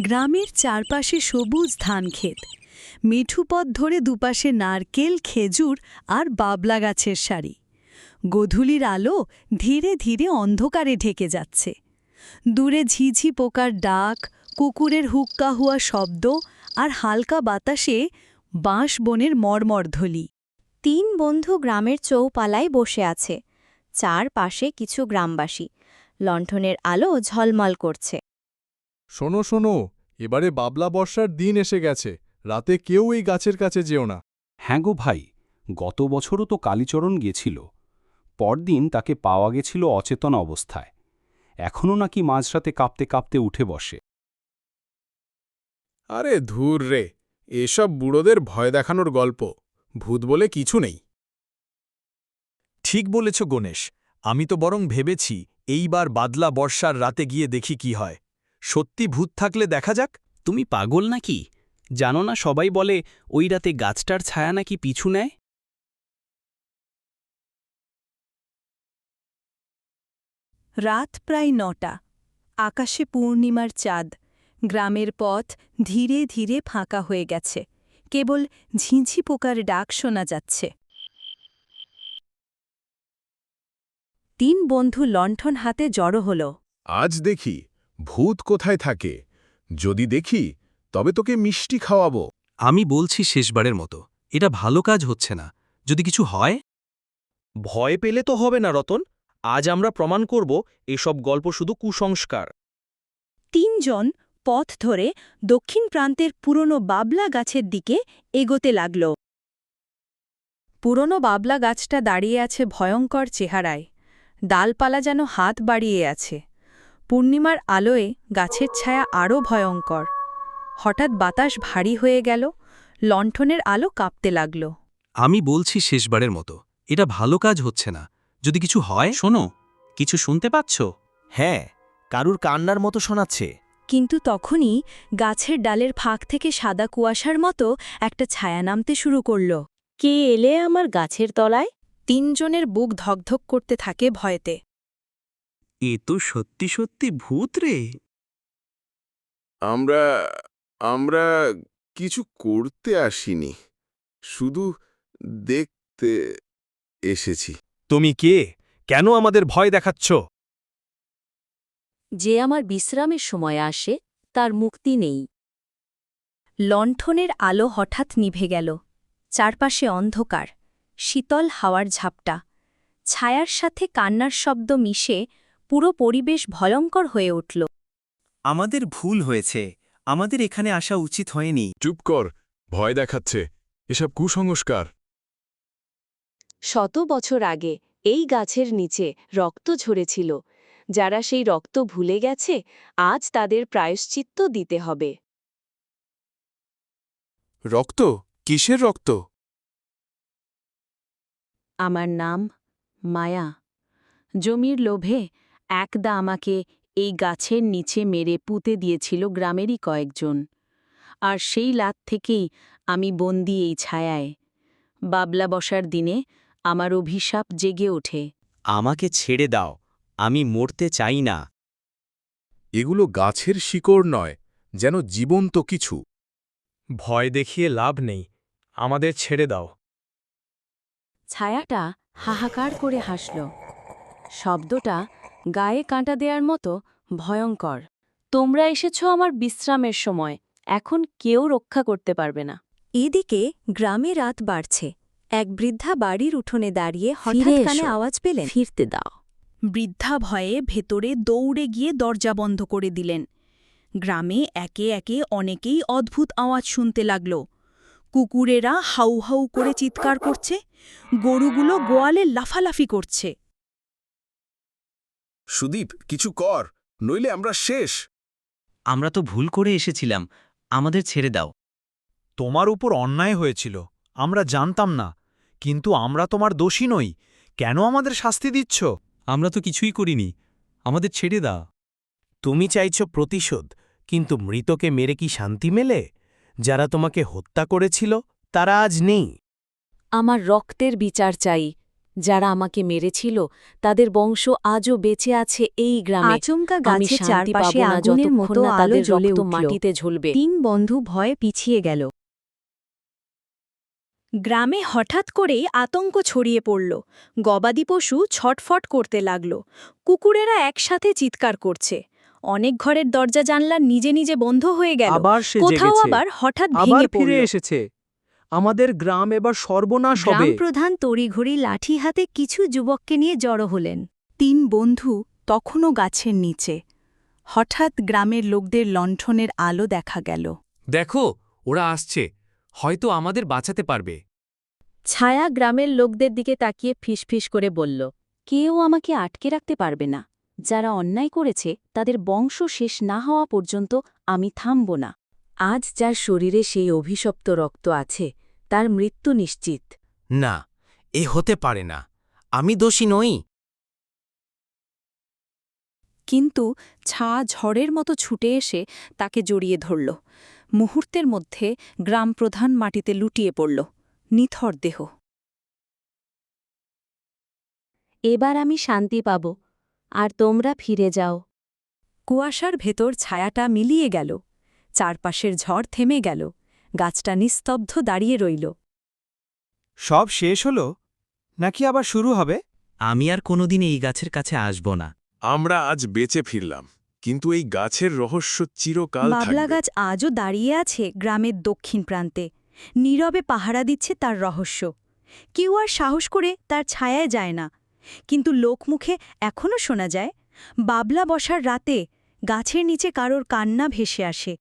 গ্রামের চারপাশে সবুজ ধান ক্ষেত। মিঠু পথ ধরে দুপাশে নারকেল, খেজুর আর বাবলা গাছের সারি। গধূলির আলো ধীরে ধীরে অন্ধকারে ঢেকে যাচ্ছে। দূরে ঝিঝি পোকার ডাক, কুকুরের হুক্কা হুয়া শব্দ আর হালকা বাতাসে বাঁশ বনের মর্মরধ্বলি তিন বন্ধু গ্রামের চৌপালায় বসে আছে। চার পাশে কিছু গ্রামবাসী। লণ্ঠনের আলো ঝলমল করছে। শোনো শোনো এবারে বাবলা বর্ষার দিন এসে গেছে রাতে কেউ এই গাছের কাছে যেও না। হ্যাঁ গো ভাই গত বছরও তো কালীচরণ গেছিল পরদিন তাকে পাওয়া গেছিল অচেতন অবস্থায় এখনও নাকি মাঝরাতে কাঁপতে কাঁপতে উঠে বসে। আরে ধুর রে এসব বুড়োদের ভয় দেখানোর গল্প ভূত বলে কিছু নেই। ঠিক বলেছ গণেশ আমি তো বরং ভেবেছি এইবার বাদলা বর্ষার রাতে গিয়ে দেখি কি হয়। সত্যি ভূত থাকলে দেখা যাক তুমি পাগল নাকি? জানো না সবাই বলে ওই রাতে গাছটার ছায়া নাকি পিছু নেয়? রাত প্রায় নটা। আকাশে পূর্ণিমার চাঁদ। গ্রামের পথ ধীরে ধীরে ফাঁকা হয়ে গেছে। কেবল ঝিঁঝি পোকার ডাক শোনা যাচ্ছে। তিন বন্ধু লণ্ঠন হাতে জড়ো হল। আজ দেখি ভূত কোথায় থাকে? যদি দেখি তবে তোকে মিষ্টি খাওয়াবো। আমি বলছি শেষবারের মতো এটা ভালো কাজ হচ্ছে না। যদি কিছু হয়? ভয় পেলে তো হবে না রতন। আজ আমরা প্রমাণ করব এসব গল্প শুধু কুসংস্কার। তিনজন পথ ধরে দক্ষিণ প্রান্তের পুরনো বাবলা গাছের দিকে এগোতে লাগল। পুরনো বাবলা গাছটা দাঁড়িয়ে আছে ভয়ঙ্কর চেহারায়। ডালপালা যেন হাত বাড়িয়ে আছে। পূর্ণিমার আলোয় গাছের ছায়া আরও ভয়ঙ্কর। হঠাৎ বাতাস ভারী হয়ে গেল লণ্ঠনের আলো কাঁপতে লাগল। আমি বলছি শেষবারের মতো এটা ভালো কাজ হচ্ছে না। যদি কিছু হয়? শোনো কিছু শুনতে পাচ্ছ? হ্যাঁ কারুর কান্নার মতো শোনাচ্ছে। কিন্তু তখনই গাছের ডালের ফাঁক থেকে সাদা কুয়াশার মতো একটা ছায়া নামতে শুরু করল। কে এলে আমার গাছের তলায়? তিনজনের বুক ধকধক করতে থাকে ভয়েতে। এ তো সত্যি সত্যি ভূত রে। আমরা আমরা কিছু করতে আসিনি শুধু দেখতে এসেছি। তুমি কে? কেন আমাদের ভয় দেখাচ্ছ? যে আমার বিশ্রামের সময় আসে তার মুক্তি নেই। লণ্ঠনের আলো হঠাৎ নিভে গেল চারপাশে অন্ধকার শীতল হাওয়ার ঝাপটা ছায়ার সাথে কান্নার শব্দ মিশে পুরো পরিবেশ ভয়ঙ্কর হয়ে উঠল। আমাদের ভুল হয়েছে। আমাদের এখানে আসা উচিত হয়নি। চুপ কর ভয় দেখাচ্ছে। এসব কুসংস্কার। শত বছর আগে এই গাছের নিচে রক্ত ঝরেছিল। যারা সেই রক্ত ভুলে গেছে আজ তাদের প্রায়শ্চিত্ত দিতে হবে। রক্ত? কিসের রক্ত? আমার নাম মায়া। জমির লোভে একদা আমাকে এই গাছের নিচে মেরে পুঁতে দিয়েছিল গ্রামেরই কয়েকজন। আর সেই লাত থেকেই আমি বন্দি এই ছায়ায়। বাবলা বসার দিনে আমার অভিশাপ জেগে ওঠে। আমাকে ছেড়ে দাও আমি মরতে চাই না। এগুলো গাছের শিকড় নয় যেন জীবন্ত কিছু। ভয় দেখিয়ে লাভ নেই আমাদের ছেড়ে দাও। ছায়াটা হাহাকার করে হাসল। শব্দটা গায়ে কাঁটা দেয়ার মতো ভয়ঙ্কর। তোমরা এসেছ আমার বিশ্রামের সময় এখন কেউ রক্ষা করতে পারবে না। এদিকে গ্রামে রাত বাড়ছে। এক বৃদ্ধা বাড়ির উঠোনে দাঁড়িয়ে হঠাৎ কানে আওয়াজ পেলেন। ফিরতে দাও। বৃদ্ধা ভয়ে ভেতরে দৌড়ে গিয়ে দরজা বন্ধ করে দিলেন। গ্রামে একে একে অনেকেই অদ্ভুত আওয়াজ শুনতে লাগল। কুকুরেরা হাউ হাউ করে চিৎকার করছে গরুগুলো গোয়ালে লাফালাফি করছে। সুদীপ কিছু কর নইলে আমরা শেষ। আমরা তো ভুল করে এসেছিলাম আমাদের ছেড়ে দাও। তোমার উপর অন্যায় হয়েছিল আমরা জানতাম না কিন্তু আমরা তোমার দোষী নই কেন আমাদের শাস্তি দিচ্ছ? আমরা তো কিছুই করিনি আমাদের ছেড়ে দাও। তুমি চাইছ প্রতিশোধ কিন্তু মৃতকে মেরে কি শান্তি মেলে? যারা তোমাকে হত্যা করেছিল তারা আজ নেই। আমার রক্তের বিচার চাই যারা আমাকে মেরেছিল তাদের বংশ আজও বেঁচে আছে এই গ্রামে। আচমকা গাছের চারপাশে আগুনের মতো আলো জ্বলে উঠল। মাটিতে ঝুলবে। তিন বন্ধু ভয়ে পিছিয়ে গেল। গ্রামে হঠাৎ করেই আতঙ্ক ছড়িয়ে পড়ল। গবাদি পশু ছটফট করতে লাগল। কুকুরেরা একসাথে চিৎকার করছে। অনেক ঘরের দরজা জানলা নিজে নিজে বন্ধ হয়ে গেল। কোথাও আবার হঠাৎ ভেঙে ফিরে পড়ল। এসেছে। আমাদের গ্রাম এবার সর্বনাশ হবে। গ্রামপ্রধান তড়িঘড়ি লাঠি হাতে কিছু যুবককে নিয়ে জড়ো হলেন। তিন বন্ধু তখনও গাছের নিচে। হঠাৎ গ্রামের লোকদের লণ্ঠনের আলো দেখা গেল। দেখো ওরা আসছে। হয়তো আমাদের বাঁচাতে পারবে। ছায়া গ্রামের লোকদের দিকে তাকিয়ে ফিসফিস করে বলল কেউ আমাকে আটকে রাখতে পারবে না। যারা অন্যায় করেছে তাদের বংশ শেষ না হওয়া পর্যন্ত আমি থামব না। আজ যার শরীরে সেই অভিশপ্ত রক্ত আছে তার মৃত্যু নিশ্চিত। না এ হতে পারে না। আমি দোষী নই। কিন্তু ছা ঝড়ের মতো ছুটে এসে তাকে জড়িয়ে ধরল। মুহূর্তের মধ্যে গ্রামপ্রধান মাটিতে লুটিয়ে পড়ল। নিথর দেহ। এবার আমি শান্তি পাব আর তোমরা ফিরে যাও। কুয়াশার ভেতর ছায়াটা মিলিয়ে গেল। চারপাশের ঝড় থেমে গেল। গাছটা নিস্তব্ধ দাঁড়িয়ে রইল। সব শেষ হলো? নাকি আবার শুরু হবে? আমি আর কোনোদিন এই গাছের কাছে আসব না। আমরা আজ বেঁচে ফিরলাম কিন্তু এই গাছের রহস্য চিরকাল বাবলা গাছ আজও দাঁড়িয়ে আছে গ্রামের দক্ষিণ প্রান্তে। নীরবে পাহারা দিচ্ছে তার রহস্য। কেউ আর সাহস করে তার ছায়ায় যায় না। কিন্তু লোকমুখে এখনও শোনা যায় বাবলা বসার রাতে গাছের নিচে কারোর কান্না ভেসে আসে।